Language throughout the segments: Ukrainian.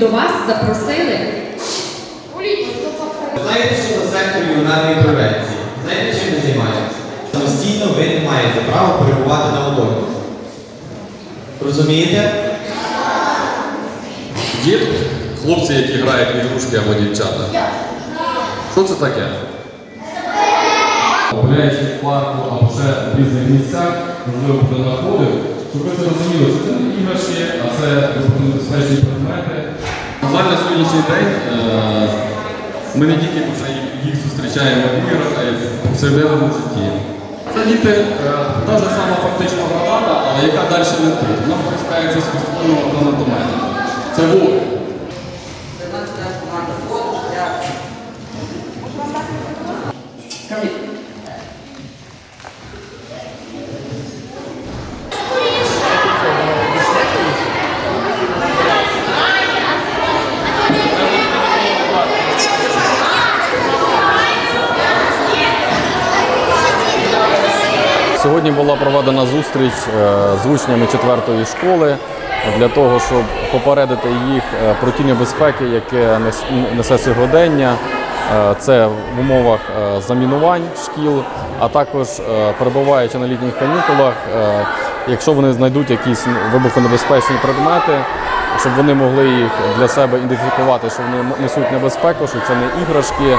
до вас запросили Знаєте, що за сектор ювенальної превенції? Знаєте, чим ми займаємося? Самостійно ви не маєте права перебувати на водоймі. Розумієте? Є хлопці, які грають в ігрушки або дівчата. Що це таке? Гуляючи в парку або ще в різних місцях, можливо, буде находив, щоб ви це розуміли, що це не іграшки, а це безпечні На сьогоднішній день е, ми не тільки вже їх зустрічаємо в іграх, а й в повсякденному житті. Це діти е, та ж сама фактично граната, але яка далі летить. Вона пропускається з підствольного гранатомета. Це вогонь. Сьогодні була проведена зустріч е, з учнями 4-ї школи для того, щоб попередити їх е, про ті небезпеки, яке нес- несе сьогодення. Е, Це в умовах замінувань шкіл, а також перебуваючи на літніх канікулах, якщо вони знайдуть якісь вибухонебезпечні предмети, щоб вони могли їх для себе ідентифікувати, що вони несуть небезпеку, що це не іграшки,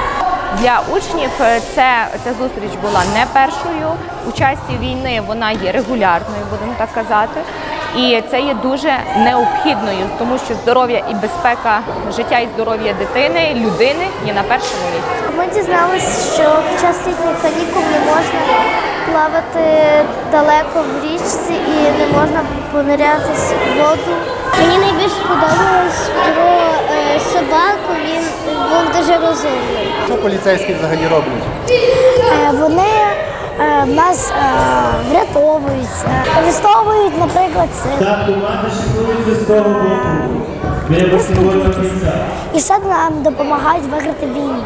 Для учнів е, це ця зустріч була не першою. У часі війни вона є регулярною, будемо так казати. І це є дуже необхідною, тому що здоров'я і безпека життя і здоров'я дитини, людини є на першому місці. Ми дізналися, що під час літніх канікул не можна плавати далеко в річці і не можна понирятися в воду. Мені найбільше сподобалось про е, собаку, він був дуже розумний. Що поліцейські взагалі роблять? Е, Вони е, нас врятовуються, врятовують, е, арестовують, наприклад, це. Так, команда шикується з того боку. Біля баскетбольного кільця. І ще нам допомагають виграти війну.